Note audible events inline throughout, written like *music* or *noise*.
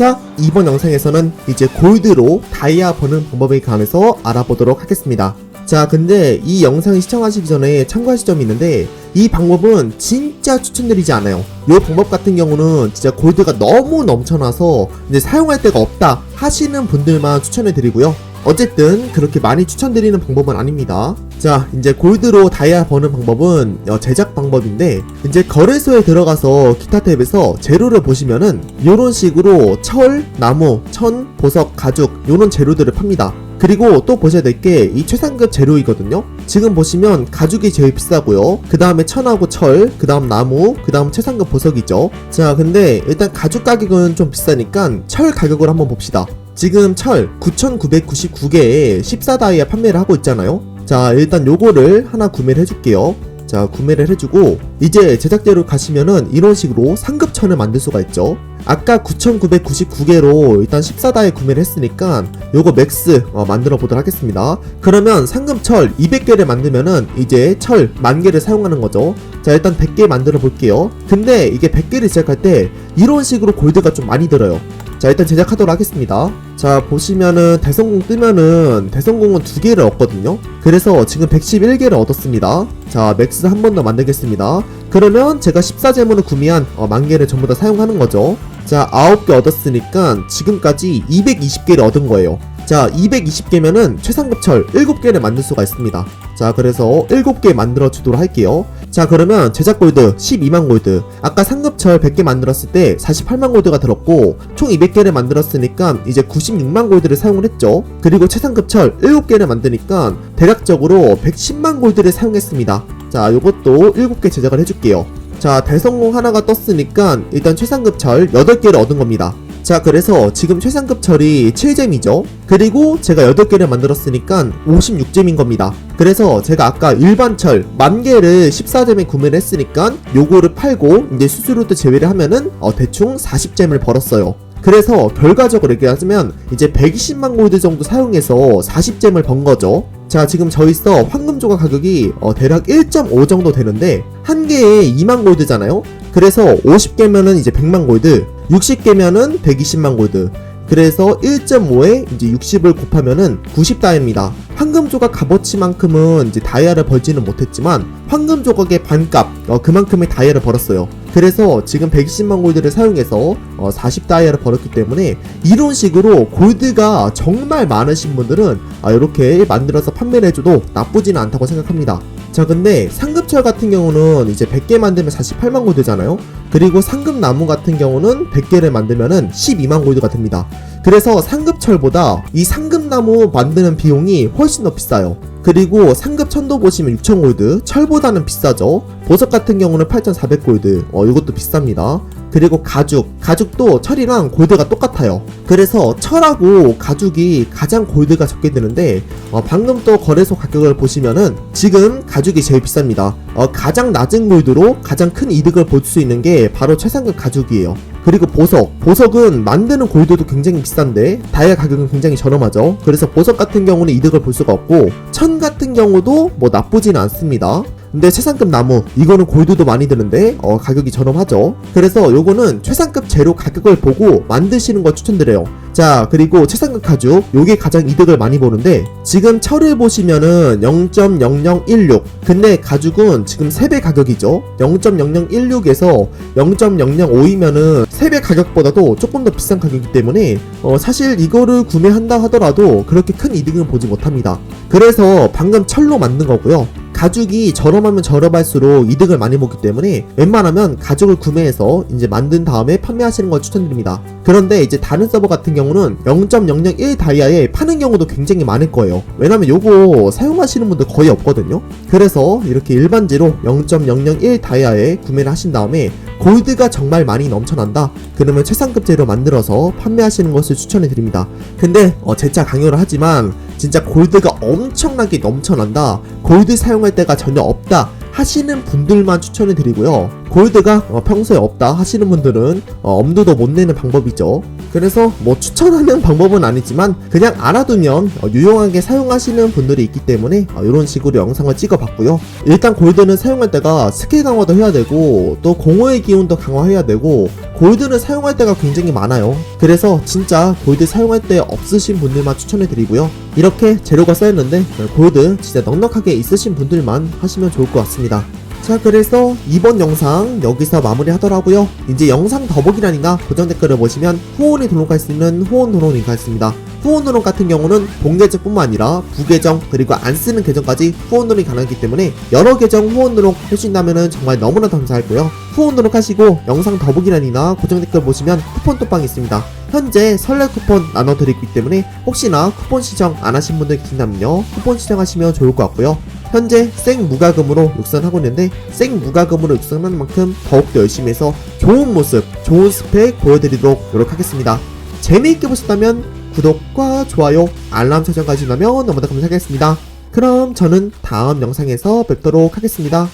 자, 이번 영상에서는 이제 골드로 다이아 버는 방법에 관해서 알아보도록 하겠습니다. 자, 근데 이 영상을 시청하시기 전에 참고하실 점이 있는데 이 방법은 진짜 추천드리지 않아요. 이 방법 같은 경우는 진짜 골드가 너무 넘쳐나서 이제 사용할 데가 없다 하시는 분들만 추천해 드리고요. 어쨌든 그렇게 많이 추천드리는 방법은 아닙니다. 자, 이제 골드로 다이아 버는 방법은 어, 제작 방법인데 이제 거래소에 들어가서 기타 탭에서 재료를 보시면은 이런 식으로 철, 나무, 천, 보석, 가죽 이런 재료들을 팝니다. 그리고 또 보셔야 될 게 이 최상급 재료이거든요. 지금 보시면 가죽이 제일 비싸고요. 그 다음에 천하고 철, 그 다음 나무, 그 다음 최상급 보석이죠. 자, 근데 일단 가죽 가격은 좀 비싸니까 철 가격을 한번 봅시다. 지금 철 9,999개에 14다이아 판매를 하고 있잖아요. 자, 일단 요거를 하나 구매를 해줄게요. 자, 구매를 해주고, 이제 제작대로 가시면은 이런 식으로 상급천을 만들 수가 있죠. 아까 9,999개로 일단 14다에 구매를 했으니까 요거 맥스 어, 만들어 보도록 하겠습니다. 그러면 상금철 200개를 만들면은 이제 철 만개를 사용하는 거죠. 자, 일단 100개 만들어 볼게요. 근데 이게 100개를 시작할 때 이런 식으로 골드가 좀 많이 들어요. 자 일단 제작하도록 하겠습니다. 자 보시면은 대성공 뜨면은 대성공은 두 개를 얻거든요. 그래서 지금 111개를 얻었습니다. 자 맥스 한 번 더 만들겠습니다. 그러면 제가 14제문을 구매한 어, 만개를 전부 다 사용하는 거죠. 자 9개 얻었으니까 지금까지 220개를 얻은 거예요. 자 220개면은 최상급철 7개를 만들 수가 있습니다. 자 그래서 7개 만들어 주도록 할게요 자 그러면 제작 골드 12만 골드. 아까 상급철 100개 만들었을 때 48만 골드가 들었고 총 200개를 만들었으니까 이제 96만 골드를 사용을 했죠. 그리고 최상급철 7개를 만드니까 대략적으로 110만 골드를 사용했습니다. 자 요것도 7개 제작을 해줄게요. 자 대성공 하나가 떴으니까 일단 최상급철 8개를 얻은 겁니다 자 그래서 지금 최상급 철이 7잼이죠. 그리고 제가 8개를 만들었으니까 56잼인 겁니다. 그래서 제가 아까 일반 철 만개를 14잼에 구매를 했으니까 요거를 팔고 이제 수수료도 제외를 하면은 어, 대충 40잼을 벌었어요. 그래서 결과적으로 얘기하자면 이제 120만 골드 정도 사용해서 40잼을 번 거죠. 자 지금 저 있어 황금 조각 가격이 어, 대략 1.5 정도 되는데 한 개에 2만 골드잖아요. 그래서 50개면은 이제 100만 골드 60개면은 120만 골드 그래서 1.5에 이제 60을 곱하면은 90다이아입니다. 황금 조각 값어치만큼은 이제 다이아를 벌지는 못했지만 황금 조각의 반값 어, 그만큼의 다이아를 벌었어요. 그래서 지금 120만 골드를 사용해서 어, 40다이아를 벌었기 때문에 이런 식으로 골드가 정말 많으신 분들은 아, 이렇게 만들어서 판매를 해줘도 나쁘지는 않다고 생각합니다. 자 근데 상급철 같은 경우는 이제 100개 만들면 48만 골드 잖아요? 그리고 상급 나무 같은 경우는 100개를 만들면은 12만 골드가 됩니다. 그래서 상급철보다 이 상급 나무 만드는 비용이 훨씬 더 비싸요. 그리고 상급 천도 보시면 6,000골드 철보다는 비싸죠? 보석 같은 경우는 8,400골드. 어 이것도 비쌉니다 그리고 가죽 가죽도 철이랑 골드가 똑같아요. 그래서 철하고 가죽이 가장 골드가 적게 드는데 어, 방금 또 거래소 가격을 보시면은 지금 가죽이 제일 비쌉니다. 어, 가장 낮은 골드로 가장 큰 이득을 볼 수 있는 게 바로 최상급 가죽이에요. 그리고 보석. 보석은 만드는 골드도 굉장히 비싼데 다이아 가격은 굉장히 저렴하죠. 그래서 보석 같은 경우는 이득을 볼 수가 없고 천 같은 경우도 뭐 나쁘지는 않습니다 근데 최상급 나무 이거는 골드도 많이 드는데 어, 가격이 저렴하죠. 그래서 요거는 최상급 재료 가격을 보고 만드시는 거 추천드려요. 자 그리고 최상급 가죽. 요게 가장 이득을 많이 보는데 지금 철을 보시면은 0.0016 근데 가죽은 지금 3배 가격이죠. 0.0016에서 0.005이면은 3배 가격보다도 조금 더 비싼 가격이기 때문에 어, 사실 이거를 구매한다 하더라도 그렇게 큰 이득은 보지 못합니다. 그래서 방금 철로 만든 거고요 가죽이 저렴하면 저렴할수록 이득을 많이 보기 때문에 웬만하면 가죽을 구매해서 이제 만든 다음에 판매하시는 걸 추천드립니다. 그런데 이제 다른 서버 같은 경우는 0.001 다이아에 파는 경우도 굉장히 많을 거예요. 왜냐면 요거 사용하시는 분들 거의 없거든요. 그래서 이렇게 일반지로 0.001 다이아에 구매를 하신 다음에 골드가 정말 많이 넘쳐난다. 그러면 최상급 재료 만들어서 판매하시는 것을 추천해 드립니다. 근데 어, 재차 강요를 하지만 진짜 골드가 엄청나게 넘쳐난다. 골드 사용할 때가 전혀 없다. 하시는 분들만 추천해 드리고요. 골드가 어, 평소에 없다 하시는 분들은 어, 엄두도 못 내는 방법이죠. 그래서 뭐 추천하는 *laughs* 방법은 아니지만 그냥 알아두면 어, 유용하게 사용하시는 분들이 있기 때문에 어, 이런 식으로 영상을 찍어봤고요. 일단 골드는 사용할 때가 스킬 강화도 해야 되고 또 공허의 기운도 강화해야 되고 골드는 사용할 때가 굉장히 많아요. 그래서 진짜 골드 사용할 때 없으신 분들만 추천해드리고요. 이렇게 재료가 쌓였는데 어, 골드 진짜 넉넉하게 있으신 분들만 하시면 좋을 것 같습니다. 자 그래서 이번 영상 여기서 마무리 하더라고요. 이제 영상 더보기란이나 고정 댓글을 보시면 후원에 등록할 수 있는 후원 등록 링크가 있습니다. 후원 등록 같은 경우는 본 계정 뿐만 아니라 부계정 그리고 안 쓰는 계정까지 후원 등록이 가능하기 때문에 여러 계정 후원 등록 해주신다면 정말 너무나 감사하고요. 후원 등록하시고 영상 더보기란이나 고정 댓글 보시면 쿠폰 톡방이 있습니다. 현재 설레 쿠폰 나눠드리기 때문에 혹시나 쿠폰 시청 안 하신 분들 계신다면요. 쿠폰 시청하시면 좋을 것 같고요 현재 생 무과금으로 육성하고 있는데 생 무과금으로 육성하는 만큼 더욱더 열심히 해서 좋은 모습, 좋은 스펙 보여드리도록 노력하겠습니다. 재미있게 보셨다면 구독과 좋아요, 알람 설정까지 누르면 너무나 감사하겠습니다. 그럼 저는 다음 영상에서 뵙도록 하겠습니다.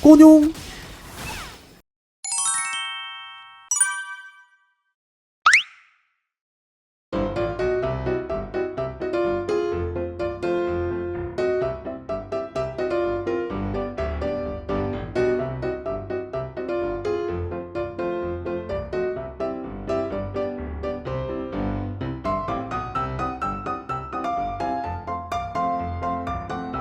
꼬뇽!